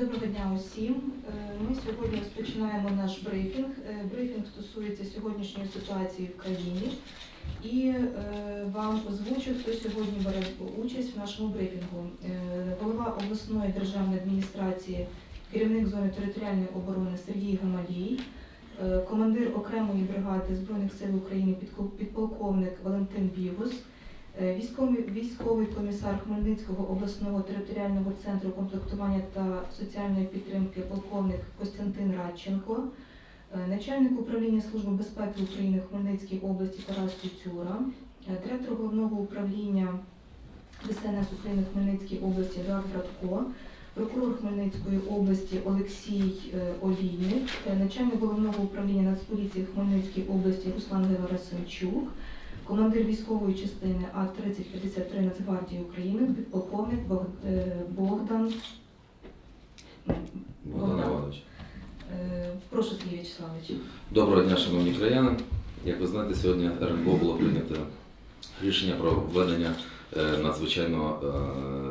Доброго дня усім. Е, Ми сьогодні розпочинаємо наш брифінг. Е, Брифінг стосується сьогоднішньої ситуації в країні. І е, вам озвучу, хто сьогодні бере участь в нашому брифінгу. Голова обласної державної адміністрації, керівник зони територіальної оборони Сергій Гамалій, командир окремої бригади Збройних сил України підполковник Валентин Бігус, Військовий, військовий комісар Хмельницького обласного територіального центру комплектування та соціальної підтримки полковник Костянтин Радченко, е, начальник управління Служби безпеки України в Хмельницькій області Тарас Куцюра, е, директор головного управління ДСНС України в Хмельницькій області Едуард Братко, прокурор Хмельницької області Олексій е, Олійник, е, начальник головного управління Нацполіції в Хмельницькій області Руслан Геворасимчук, командир військової частини А-3053 Нацгвардії України, підполковник е, Богдан. Богдан Іванович. Е, Прошу, Сергій Вячеславович. Доброго дня, шановні краяни. Як ви знаєте, сьогодні РНБО було прийнято рішення про введення е, надзвичайного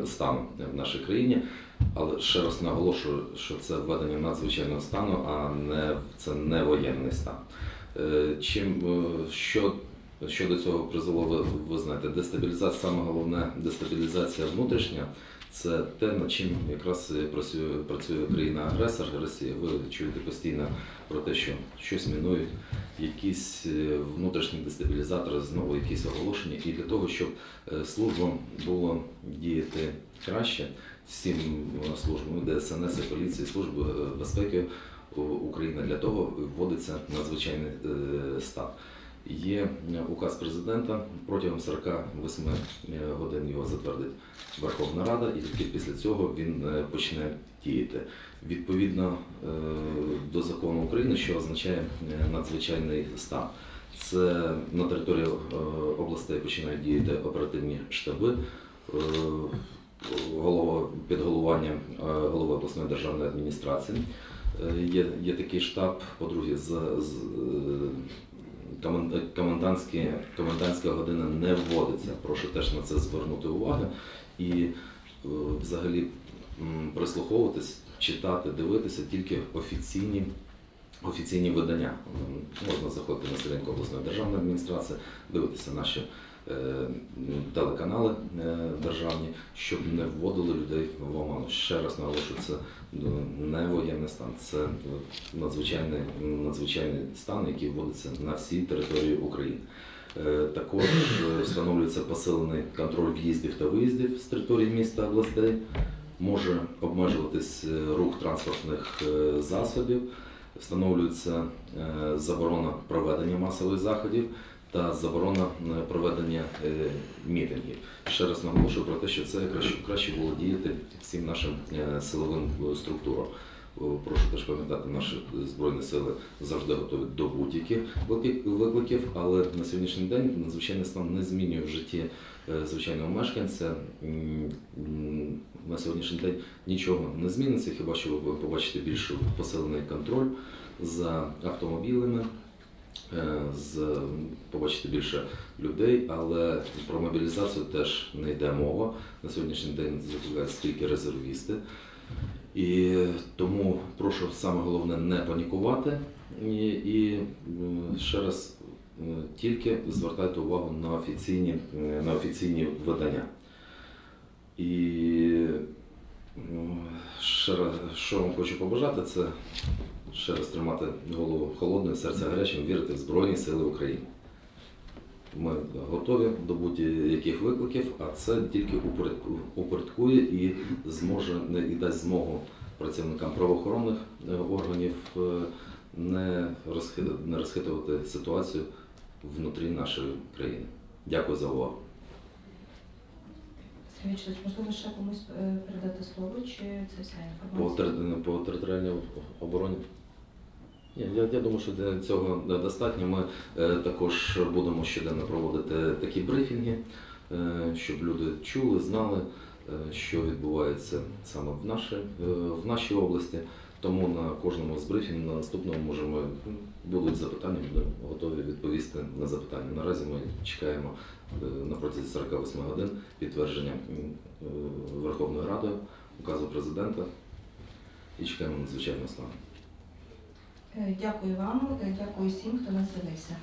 стану в нашій країні. Але ще раз наголошую, що це введення надзвичайного стану, а не це не воєнний стан. Чим що, що до цього призвело, ви, ви знаєте, дестабілізація, саме головне дестабілізація внутрішня. Це те, над чим якраз працює, працює країна-агресор Росія. Ви чуєте постійно про те, що щось мінують, якісь е, внутрішні дестабілізатори, знову якісь оголошення. І для того, щоб е, службам було діяти краще, всім е, службам ДСНС, і поліції, служби безпеки України, для того вводиться надзвичайний стан. Є указ президента протягом 48 е, годин його затвердить Верховна Рада, і тільки після цього він е, почне діяти відповідно е, до закону України, що означає надзвичайний стан. Це на території областей починають діяти оперативні штаби. Голова під головуванням е, голови обласної державної адміністрації. Є, є такий штаб, по-друге, з, з комендантські, комендантська година не вводиться. Прошу теж на це звернути увагу і е, взагалі прислуховуватись, читати, дивитися тільки офіційні. Офіційні видання можна заходити на сторінку обласної державної адміністрації, дивитися наші е, телеканали е, державні, щоб не вводили людей в оману. Ще раз наголошую, це ну, не воєнний стан, це надзвичайний, надзвичайний стан, який вводиться на всій території України. Е, Також встановлюється посилений контроль в'їздів та виїздів з території міста областей. Може обмежуватись рух транспортних засобів, встановлюється е, заборона проведення масових заходів та заборона е, проведення е, мітингів. Ще раз наголошую про те, що це краще, володіяти всім нашим силовим структурам. О, Прошу теж пам'ятати, наші збройні сили завжди готові до будь-яких викликів, але на сьогоднішній день надзвичайний стан не змінює в житті е, звичайного мешканця. На сьогоднішній день нічого не зміниться, хіба що ви побачите більш посилений контроль за автомобілями. е, З побачите більше людей, але про мобілізацію теж не йде мова. На сьогоднішній день закликають тільки резервісти. І тому прошу саме головне не панікувати і, і ще раз е, тільки звертайте увагу на офіційні, е, на офіційні видання. І ще раз, що вам хочу побажати, це ще раз тримати голову холодною, серце гарячим, вірити в Збройні Сили України. Ми готові до будь-яких викликів, а це тільки упорядку- упорядкує і зможе не і дасть змогу працівникам правоохоронних е, органів е, не розхи- не розхитувати ситуацію внутрі нашої країни. Дякую за увагу. Вячеславович, можливо, ще комусь е, передати слово, чи це вся інформація? тер- по територіальній обороні. Я, я думаю, що для цього достатньо. Ми е, також будемо щоденно проводити такі брифінги, е, щоб люди чули, знали, е, що відбувається саме в нашій, е, в нашій області. Тому на кожному з брифінгів на наступному можемо будуть запитання, ми готові відповісти на запитання. Наразі ми чекаємо е, на протязі 48 годин підтвердження е, Верховною Радою, указу президента і чекаємо надзвичайного стану. Е, дякую вам, е, дякую всім, хто нас дивився.